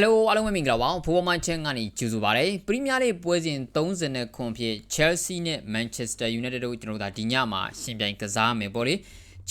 Hello အားလုံးပဲမင်္ဂလာပါဖိုးမန်ချန်ကနေကြိုဆိုပါရစေပရီးမီးယားလိပွဲစဉ်30ခွန်ဖြစ် Chelsea နဲ့ Manchester United တို့ကျွန်တော်တို့ဒါဒီညမှာရှင်ပြိုင်ကစားမယ်ပေါ့လေ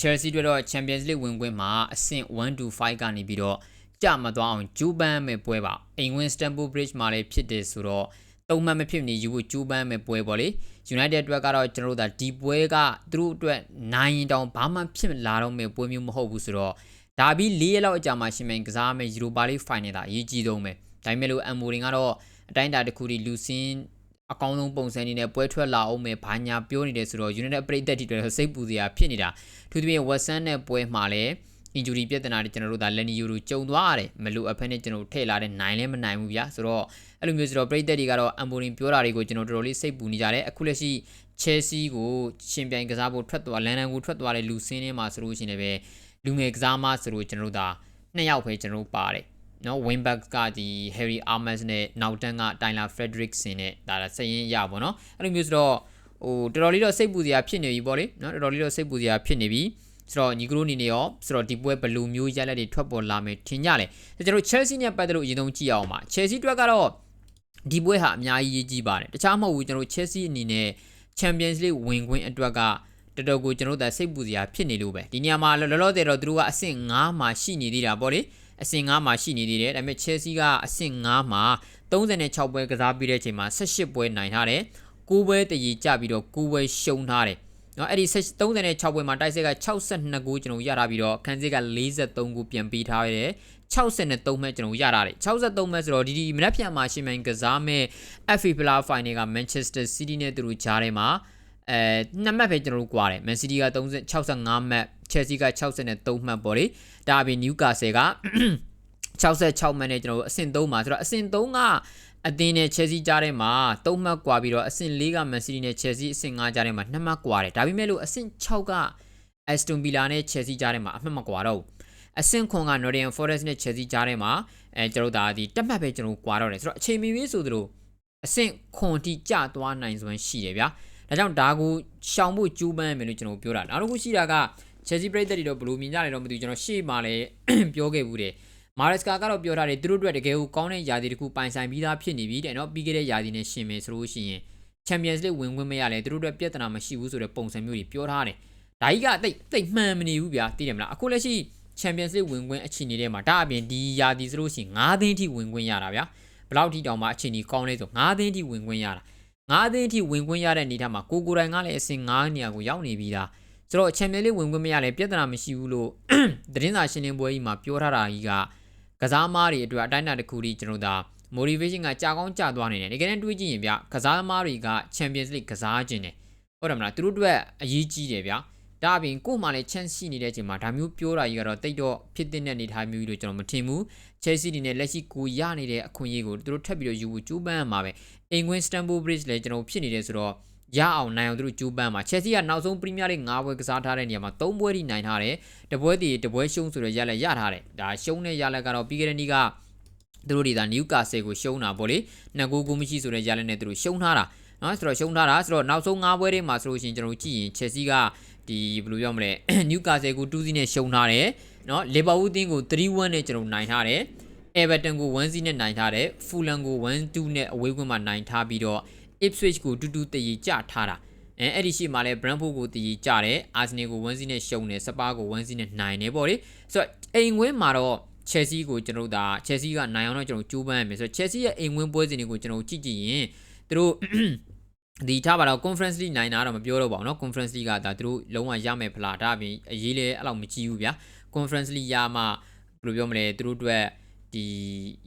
Chelsea တို့တော့ Champions League ဝင်ခွင့်မှာအဆင့်1 to 5ကနေပြီးတော့ကြမသွားအောင်ဂျူပန်းမယ်ပွဲပါအိမ်ဝင် Stamford Bridge မှာလည်းဖြစ်တယ်ဆိုတော့တုံ့မှန်မဖြစ်နေယူဖို့ဂျူပန်းမယ်ပွဲပေါ့လေ United အတွက်ကတော့ကျွန်တော်တို့ဒါဒီပွဲကသူတို့အတွက်နိုင်ရင်တောင်ဘာမှဖြစ်လာတော့မယ်ပွဲမျိုးမဟုတ်ဘူးဆိုတော့ ဒါပြီး၄ရက်လောက်အကြာမှာရှင်မြိုင်ကစားမယ်ယူရိုပါလိဖိုင်နယ်တာအရေးကြီးဆုံးပဲဒါပေမဲ့လို့အမ်မိုရင်ကတော့အတိုင်းအတာတစ်ခုဒီလူစင်းအကောင်းဆုံးပုံစံနေနဲ့ပွဲထွက်လာအောင်မယ်ဘာညာပြောနေတယ်ဆိုတော့ United ပရိသတ်တွေတော့စိတ်ပူစရာဖြစ်နေတာသူတို့ရဲ့ Western နဲ့ပွဲမှာလည်း injury ပြဿနာတွေကျွန်တော်တို့ဒါလက်နီယိုတို့ကြုံသွားရတယ်မလို့အဖက်နဲ့ကျွန်တော်ထည့်လာတဲ့နိုင်လည်းမနိုင်ဘူးဗျာဆိုတော့အဲ့လိုမျိုးဆိုတော့ပရိသတ်တွေကတော့အမ်မိုရင်ပြောတာတွေကိုကျွန်တော်တော်တော်လေးစိတ်ပူနေကြတယ်အခုလက်ရှိ Chelsea ကိုရှင်ပြိုင်ကစားဖို့ထွက်သွားလန်ဒန်ကိုထွက်သွားတဲ့လူစင်းထဲမှာဆိုလို့ရှိရင်လည်း လူငယ်ကစားမဆိုလို့ကျွန်တော်တို့ဒါနှစ်ယောက်ပဲကျွန်တော်တို့ပါတယ်နော် Winback ကဒီ Harry Armas နဲ့နောက်တန်းက Tyler Frederickson နဲ့ဒါစရင်ရပါတော့အဲ့လိုမျိုးဆိုတော့ဟိုတော်တော်လေးတော့စိတ်ပူစရာဖြစ်နေပြီပေါ့လေနော်တော်တော်လေးတော့စိတ်ပူစရာဖြစ်နေပြီဆိုတော့ညီကရိုအနေနဲ့ရောဆိုတော့ဒီပွဲဘယ်လိုမျိုးရလက်တွေထွက်ပေါ်လာမယ်ထင်ကြလဲကျွန်တော် Chelsea နဲ့ပတ်သက်လို့အရင်ဆုံးကြည့်အောင်ပါ Chelsea အတွက်ကတော့ဒီပွဲဟာအများကြီးရေးကြီးပါတယ်တခြားမဟုတ်ဘူးကျွန်တော် Chelsea အနေနဲ့ Champions League ဝင်ခွင့်အတွက်က တော်တော်ကိုကျွန်တော်တို့စိတ်ပူစရာဖြစ်နေလို့ပဲဒီနေရာမှာလောလောဆယ်တော့သူတို့ကအဆင့်9မှာရှိနေသေးတာပေါ့လေအဆင့်9မှာရှိနေသေးတယ်ဒါပေမဲ့ Chelsea ကအဆင့်9မှာ36ပွဲကစားပြီးတဲ့အချိန်မှာ18ပွဲနိုင်ထားတယ်9ပွဲတည်ကြပြီးတော့9ပွဲရှုံးထားတယ်နော်အဲ့ဒီ36ပွဲမှာတိုက်စစ်က62ဂိုးကျွန်တော်ရတာပြီးတော့ခန်းစစ်က43ဂိုးပြန်ပေးထားရတယ်63မှတ်ကျွန်တော်ရတာတယ်63မှတ်ဆိုတော့ဒီဒီမနက်ဖြန်မှာရှင်မိုင်ကစားမဲ့ FA Play Final က Manchester City နဲ့သူတို့ကြားထဲမှာ အဲနှစ်မှတ်ပဲကျွန်တော်တို့ကွာတယ် Man City က30 65မှတ် Chelsea က63မှတ်ပေါ့လေဒါအပြင် Newcastle က66မှတ်နဲ့ကျွန်တော်တို့အဆင့်3မှာဆိုတော့အဆင့်3ကအသင်းနဲ့ Chelsea ကြားထဲမှာ3မှတ်ကွာပြီးတော့အဆင့်4က Man City နဲ့ Chelsea အဆင့်5ကြားထဲမှာ2မှတ်ကွာတယ်ဒါပေမဲ့လို့အဆင့်6က Aston Villa နဲ့ Chelsea ကြားထဲမှာအမှတ်မကွာတော့ဘူးအဆင့်ခွန်က Nottingham Forest နဲ့ Chelsea ကြားထဲမှာအဲကျွန်တော်တို့ဒါဒီတက်မှတ်ပဲကျွန်တော်ကွာတော့တယ်ဆိုတော့အချိန်မီပြီးဆိုသလိုအဆင့်ခွန်တိကျသွားနိုင်စွမ်းရှိတယ်ဗျာ ဒါကြောင့်ဒါကိုရှောင်ဖို့ကြိုးပမ်းမယ်လို့ကျွန်တော်ပြောတာနောက်တစ်ခုရှိတာက Chelsea ပြည်သက်တွေတော့ဘယ်လိုမြင်ကြလဲတော့မသိဘူးကျွန်တော်ရှေ့မှာလည်းပြောခဲ့ဘူးတယ်မာရက်စကာကတော့ပြောထားတယ်သူတို့အတွက်တကယ်ကိုကောင်းတဲ့ယာတီတစ်ခုပိုင်ဆိုင်ပြီးသားဖြစ်နေပြီတဲ့နော်ပြီးခဲ့တဲ့ယာတီနဲ့ရှင်မယ်ဆိုလို့ရှိရင် Champions League ဝင်ခွင့်မရလဲသူတို့အတွက်ပြဿနာမရှိဘူးဆိုတဲ့ပုံစံမျိုးတွေပြောထားတယ်ဒါကြီးကတိတ်တိတ်မှန်မနေဘူးဗျာသိတယ်မလားအခုလက်ရှိ Champions League ဝင်ခွင့်အခြေအနေထဲမှာဒါအပြင်ဒီယာတီဆိုလို့ရှိရင်9သိန်းထိဝင်ခွင့်ရတာဗျာဘယ်လောက်ထိတောင်မှအခြေအနေကောင်းလဲဆို9သိန်းထိဝင်ခွင့်ရတာ 9သိန်းထိဝင်ခွင့်ရတဲ့အနေထားမှာကိုကိုတိုင်ကလည်းအစင်9နေရာကိုရောက်နေပြီးသားဆိုတော့ Champions League ဝင်ခွင့်မရလဲပြဿနာမရှိဘူးလို့သတင်းစာရှင်းလင်းပွဲကြီးမှာပြောထားတာကြီးကကစားမားတွေအတွက်အတိုင်းအတာတစ်ခုထိကျွန်တော်ဒါ motivation ကကြာကောင်းကြာသွားနေတယ်တကယ်တမ်းတွေးကြည့်ရင်ဗျကစားသမားတွေက Champions League ကစားခြင်းတယ်ဟုတ်တယ်မလားသူတို့အတွက်အရေးကြီးတယ်ဗျ ဒါအပြင်ကို့မှလည်း chance ရှိနေတဲ့အချိန်မှာဒါမျိုးပြောတာကြီးကတော့တိတ်တော့ဖြစ်တဲ့အနေထားမျိုးလို့ကျွန်တော်မထင်ဘူး Chelsea အနေနဲ့လက်ရှိကိုရနေတဲ့အခွင့်အရေးကိုသူတို့ထပ်ပြီးတော့ယူဖို့ကြိုးပမ်းရမှာပဲအင်္ဂွင်း Stamford Bridge လည်းကျွန်တော်ဖြစ်နေတယ်ဆိုတော့ရအောင်နိုင်အောင်သူတို့ကြိုးပမ်းမှာ Chelsea ကနောက်ဆုံး Premier League 5ပွဲကစားထားတဲ့နေရာမှာ3ပွဲထိနိုင်ထားတယ်တပွဲတည်တပွဲရှုံးဆိုတော့ရလက်ရထားတယ်ဒါရှုံးတဲ့ရလက်ကတော့ပြီးခဲ့တဲ့နေ့ကသူတို့ဒီဒါ Newcastle ကိုရှုံးတာပေါ့လေနှစ်ကိုကိုမရှိဆိုတဲ့ရလက်နဲ့သူတို့ရှုံးထားတာနော်ဆိုတော့ရှုံးထားတာဆိုတော့နောက်ဆုံး5ပွဲတွေမှာဆိုလို့ရှိရင်ကျွန်တော်ကြည့်ရင် Chelsea က ဒီဘယ်လိုပြောမလဲ Newcastle ကို2-0နဲ့ရှုံးထားတယ်နော် Liverpool တင်းကို3-1နဲ့ကျွန်တော်နိုင်ထားတယ် Everton ကို1-0နဲ့နိုင်ထားတယ် Fulham ကို1-2နဲ့အဝေးကွင်းမှာနိုင်ထားပြီးတော့ Ipswich ကို2-2တည်ကြထားတာအဲအဲ့ဒီရှိမှလည်း Brentford ကိုတည်ကြတယ် Arsenal ကို1-0နဲ့ရှုံးတယ်စပါးကို1-0နဲ့နိုင်တယ်ပေါ့လေဆိုတော့အိမ်ဝင်းမှာတော့ Chelsea ကိုကျွန်တော်တို့ဒါ Chelsea ကနိုင်အောင်တော့ကျွန်တော်ကြိုးပမ်းရမယ်ဆိုတော့ Chelsea ရဲ့အိမ်ဝင်းပွဲစဉ်တွေကိုကျွန်တော်ကြည့်ကြည့်ရင်သူတို့ ဒီထားပါတော့ conference league နိုင်တာတော့မပြောတော့ပါဘူးเนาะ conference league ကဒါသူတို့လုံးဝရမယ်ဖလားဒါအပြင်အရေးလဲအဲ့လောက်မကြည့်ဘူးဗျာ conference league ရမှဘယ်လိုပြောမလဲသူတို့အတွက်ဒီ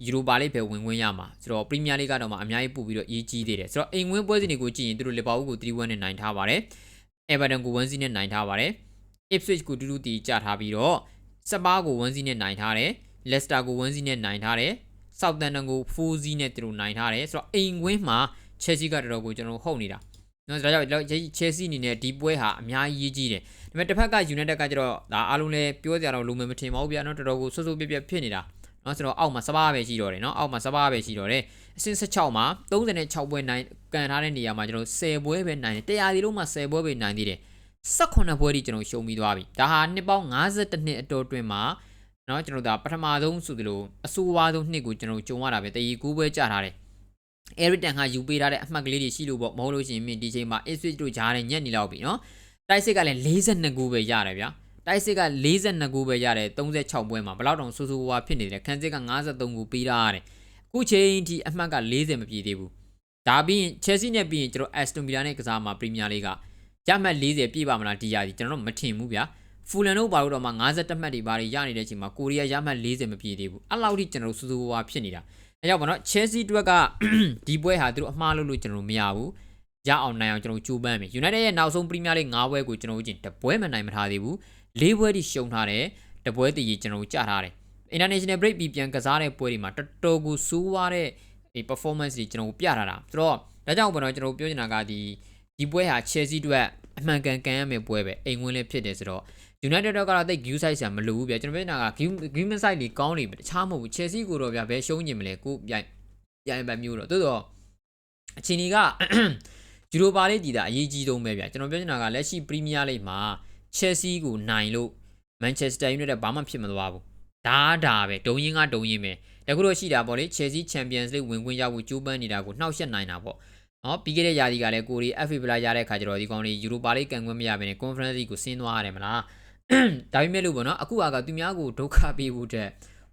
ယူရိုပါလိပဲဝင်ဝင်ရမှာဆိုတော့ပရီးမီးယားလိကတော့မှအများကြီးပို့ပြီးတော့ရေးကြီးသေးတယ်ဆိုတော့အိမ်ဝင်ပွဲစဉ်တွေကိုကြည့်ရင်သူတို့လီဗာပူးကို3-1နဲ့နိုင်ထားပါတယ်အဲဗာတန်ကို1-0နဲ့နိုင်ထားပါတယ် Ipswich ကို2-2တီကြထားပြီးတော့စပါးကို1-0နဲ့နိုင်ထားတယ်လက်စတာကို1-0နဲ့နိုင်ထားတယ်ဆောက်တန်တန်ကို4-0နဲ့သူတို့နိုင်ထားတယ်ဆိုတော့အိမ်ဝင်မှာ Chelsea ကတော်တော်ကိုကျွန်တော်ဟုတ်နေတာနော်ဒါကြောင့် Chelsea အနေနဲ့ဒီပွဲဟာအများကြီးရေးကြီးတယ်ဒါပေမဲ့တစ်ဖက်က United ကကျတော့ဒါအားလုံးလည်းပြောကြတော့လုံးမမထင်ပါဘူးဗျာနော်တော်တော်ကိုဆွဆွပြပြဖြစ်နေတာနော်ဆိုတော့အောက်မှာစပါးပဲရှိတော့တယ်နော်အောက်မှာစပါးပဲရှိတော့တယ်အဆင့်16မှာ36ပွဲနိုင်ကန်ထားတဲ့နေရာမှာကျွန်တော်10ပွဲပဲနိုင်တယ်တရားဒီလုံးမှာ10ပွဲပဲနိုင်သေးတယ်18ပွဲထိကျွန်တော်ရှုံးပြီးသွားပြီဒါဟာနှစ်ပေါင်း52နှစ်အတော်တွင်မှာနော်ကျွန်တော်တို့ဒါပထမဆုံးဆိုသလိုအဆိုးဝါးဆုံးနှစ်ကိုကျွန်တော်တို့ကြုံရတာပဲတရီကူးပွဲကြထားတယ် အဲရစ်တန်ကယူပေးထားတဲ့အမှတ်ကလေးတွေရှိလို့ပေါ့မဟုတ်လို့ရှိရင်မင်းဒီချိန်မှာ Ipswich တို့ဂျားတဲ့ညက်နေလောက်ပြီနော်တိုက်စစ်ကလည်း42ကူးပဲရတယ်ဗျာတိုက်စစ်က42ကူးပဲရတယ်36ပွဲမှာဘယ်လောက်တောင်ဆူဆူဝါဖြစ်နေတယ်ခန်းစစ်က53ကူပေးထားရတယ်အခုချိန်ထိအမှတ်က40မပြည့်သေးဘူးဒါပြီးရင် Chelsea နဲ့ပြီးရင်ကျွန်တော် Aston Villa နဲ့ကစားမှာ Premier League ကရမှတ်40ပြည့်ပါမလားဒီရာဒီကျွန်တော်တို့မထင်ဘူးဗျာဖူလန်တို့ဘာလို့တော့မှ52မှတ်တွေဘာတွေရနေတဲ့အချိန်မှာကိုရီးယားရမှတ်40မပြည့်သေးဘူးအဲ့လောက်ထိကျွန်တော်တို့စူးစူးဝါးဖြစ်နေတာ အဲကြောင့်ဗောနော် Chelsea အတွက်ကဒီပွဲဟာသူတို့အမှားလို့လို့ကျွန်တော်တို့မရဘူးရအောင်နိုင်အောင်ကျွန်တော်ကြိုးပမ်းမယ် United ရဲ့နောက်ဆုံး Premier League 5ပွဲကိုကျွန်တော်တို့ချင်းတပွဲမနိုင်မထားသေးဘူး၄ပွဲထိရှုံးထားတယ်တပွဲတည်ကြီးကျွန်တော်တို့ကြာထားတယ် International Break ပြီးပြန်ကစားတဲ့ပွဲတွေမှာတော်တော်ကိုစိုးဝါးတဲ့ဒီ performance တွေကျွန်တော်တို့ပြထားတာဆိုတော့ဒါကြောင့်ဘောနော်ကျွန်တော်တို့ပြောချင်တာကဒီဒီပွဲဟာ Chelsea အတွက်အမှန်ကန်ကန်ရမယ့်ပွဲပဲအိမ်ဝင်လည်းဖြစ်တယ်ဆိုတော့ United တော့ကတော့တိတ် view site ဆရာမလိုဘူးဗျာကျွန်တော်ပြောနေတာက view view site တွေကောင်းနေပြီတခြားမဟုတ်ဘူး Chelsea ကိုတော့ဗျာဘယ်ရှုံးနေမလဲကိုပြိုင်ပြိုင်ပတ်မျိုးတော့တိုးတော့အချိန်ကြီးကယူရိုပါလေးတည်တာအရေးကြီးဆုံးပဲဗျာကျွန်တော်ပြောနေတာကလက်ရှိ Premier League မှာ Chelsea ကိုနိုင်လို့ Manchester United ဘာမှဖြစ်မသွားဘူးဒါဒါပဲဒုံရင်ကဒုံရင်ပဲတခုတော့ရှိတာပေါ့လေ Chelsea Champions League ဝင်ခွင့်ရဖို့ကြိုးပမ်းနေတာကိုနှောက်ယှက်နိုင်တာပေါ့နော်ပြီးခဲ့တဲ့ရာသီကလည်းကိုရီ FA ပလာရတဲ့ခါကျတော့ဒီကောင်လေးယူရိုပါလေးကန်ခွင့်မရဘဲနဲ့ Conference League ကိုဆင်းသွားရတယ်မလား ဒါပေမဲ့လို့ပေါ့နော်အခုကသူများကိုဒုက္ခပေးဖို့တဲ့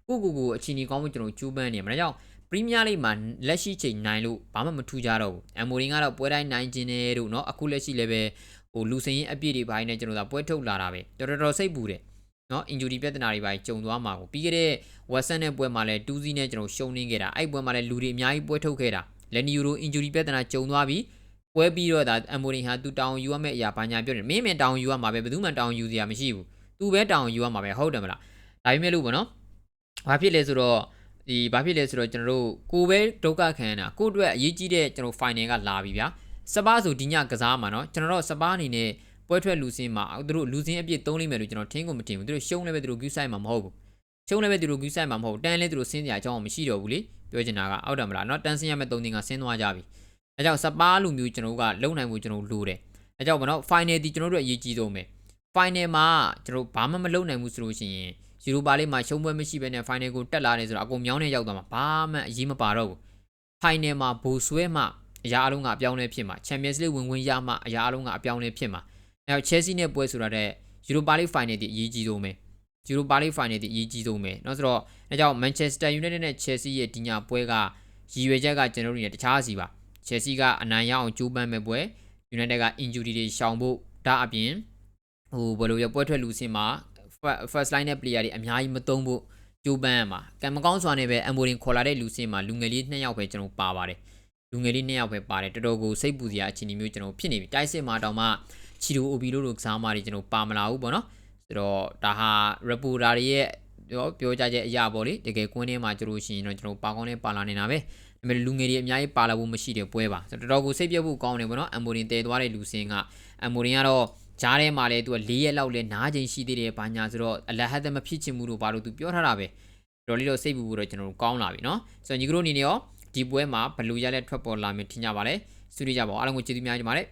ကိုကိုကိုအချင်းကြီးကောင်းမှုကျွန်တော်ကြိုးပမ်းနေမှာဒါကြောင့် Premier League မှာလက်ရှိချိန်နိုင်လို့ဘာမှမထူးကြတော့ဘူးအမိုရင်ကတော့ပွဲတိုင်းနိုင်ခြင်းနဲ့တို့เนาะအခုလက်ရှိလည်းပဲဟိုလူစင်ရင်အပြည့်တွေပိုင်းနဲ့ကျွန်တော်တို့ပွဲထုတ်လာတာပဲတော်တော်စိတ်ပူတယ်เนาะ injury ပြဿနာတွေပိုင်းကြုံသွားမှာကိုပြီးခဲ့တဲ့ Western နဲ့ပွဲမှာလည်း2-0နဲ့ကျွန်တော်ရှုံးနေခဲ့တာအဲ့ပွဲမှာလည်းလူတွေအများကြီးပွဲထုတ်ခဲ့တာလက်နီယူရို injury ပြဿနာကြုံသွားပြီး ပွဲပြီးတော့ဒါအမိုရင်ဟာသူတောင်းယူရမယ့်အရာဘာညာပြောတယ်မင်းမင်းတောင်းယူရမှာပဲဘယ်သူမှတောင်းယူစရာမရှိဘူးသူပဲတောင်းယူရမှာပဲဟုတ်တယ်မလားဒါပေမဲ့လို့ပေါ့နော်ဘာဖြစ်လဲဆိုတော့ဒီဘာဖြစ်လဲဆိုတော့ကျွန်တော်တို့ကိုပဲဒုက္ခခံရတာကိုအတွက်အရေးကြီးတဲ့ကျွန်တော် final ကလာပြီဗျာစပါးဆိုဒီညကစားမှာเนาะကျွန်တော်တို့စပါးအနေနဲ့ပွဲထွက်လူစင်းမှာသူတို့လူစင်းအပြည့်သုံးလိမ့်မယ်လို့ကျွန်တော်ထင်းကိုမတင်ဘူးသူတို့ရှုံးလည်းပဲသူတို့ view site မှာမဟုတ်ဘူးရှုံးလည်းပဲသူတို့ view site မှာမဟုတ်တန်းလည်းသူတို့ဆင်းစရာအကြောင်းမရှိတော့ဘူးလေပြောချင်တာကအောက်တယ်မလားเนาะတန်းဆင်းရမယ့်သုံးတင်ကဆင်းသွားကြပြီ အဲကြောင့်စပါးလူမျိုးကျွန်တော်တို့ကလုံနိုင်ဖို့ကျွန်တော်လိုတယ်အဲကြောင့်ဗောနော် final ဒီကျွန်တော်တို့အရေးကြီးဆုံးပဲ final မှာကျွန်တော်ဘာမှမလုပ်နိုင်ဘူးဆိုလို့ရှိရင်ယူရိုပါလေးမှာရှုံးပွဲမရှိဘဲနဲ့ final ကိုတက်လာတယ်ဆိုတော့အကုန်မြောင်းနေရောက်သွားမှာဘာမှအရေးမပါတော့ဘူး final မှာဘူဆွဲမှအရာအလုံးကအပြောင်းလဲဖြစ်မှာ Champions League ဝင်ဝင်ရမှအရာအလုံးကအပြောင်းလဲဖြစ်မှာအဲတော့ Chelsea နဲ့ပွဲဆိုတာတဲ့ Europa League final ဒီအရေးကြီးဆုံးပဲ Europa League final ဒီအရေးကြီးဆုံးပဲเนาะဆိုတော့အဲကြောင့် Manchester United နဲ့ Chelsea ရဲ့ဒီညာပွဲကရည်ရွယ်ချက်ကကျွန်တော်တို့နေတခြားစီပါ Chelsea ကအနိုင်ရအောင်ကြိုးပမ်းမဲ့ပွဲ United က injury တွေရှောင်ဖို့ဒါအပြင်ဟိုဘယ်လိုရပွဲထွက်လူစင်မှာ first line နဲ့ player တွေအများကြီးမသုံးဖို့ကြိုးပမ်းရမှာကံမကောင်းစွာနဲ့ပဲ Amorin ခေါ်လာတဲ့လူစင်မှာလူငယ်လေး2ယောက်ပဲကျွန်တော်ပါပါတယ်လူငယ်လေး2ယောက်ပဲပါတယ်တော်တော်ကိုစိတ်ပူစရာအခြေအနေမျိုးကျွန်တော်ဖြစ်နေပြီတိုက်စစ်မှာတောင်မှချီတိုအိုဘီလိုလိုကစားမားတွေကျွန်တော်ပါမလာဘူးပေါ့နော်ဆိုတော့ဒါဟာ reporter တွေရဲ့ပြောပြောကြချက်အရာပေါ့လေတကယ်ကွင်းထဲမှာကြလို့ရှိရင်တော့ကျွန်တော်ပါကောင်းနဲ့ပါလာနေတာပဲ ဒါပေမဲ့လူငယ်တွေအများကြီးပါလာဖို့မရှိတဲ့ပွဲပါဆိုတော့တော်တော်ကိုစိတ်ပြတ်ဖို့ကောင်းတယ်ပေါ့နော်အမိုရင်တည်သွားတဲ့လူစင်ကအမိုရင်ကတော့ဂျားထဲမှာလည်းသူက၄ရက်လောက်လဲနားချိန်ရှိသေးတယ်ဘာညာဆိုတော့အလဟတ်သမဖြစ်ချင်မှုလို့ဘာလို့သူပြောထားတာပဲတော်လေးတော့စိတ်ပူပူတော့ကျွန်တော်တို့ကောင်းလာပြီเนาะဆိုတော့ညီကတို့အနေနဲ့ရောဒီပွဲမှာဘယ်လိုရလဲထွက်ပေါ်လာမယ်ထင်ကြပါလဲဆွေးနွေးကြပါဦးအားလုံးကိုကျေးဇူးများကြီးပါတယ်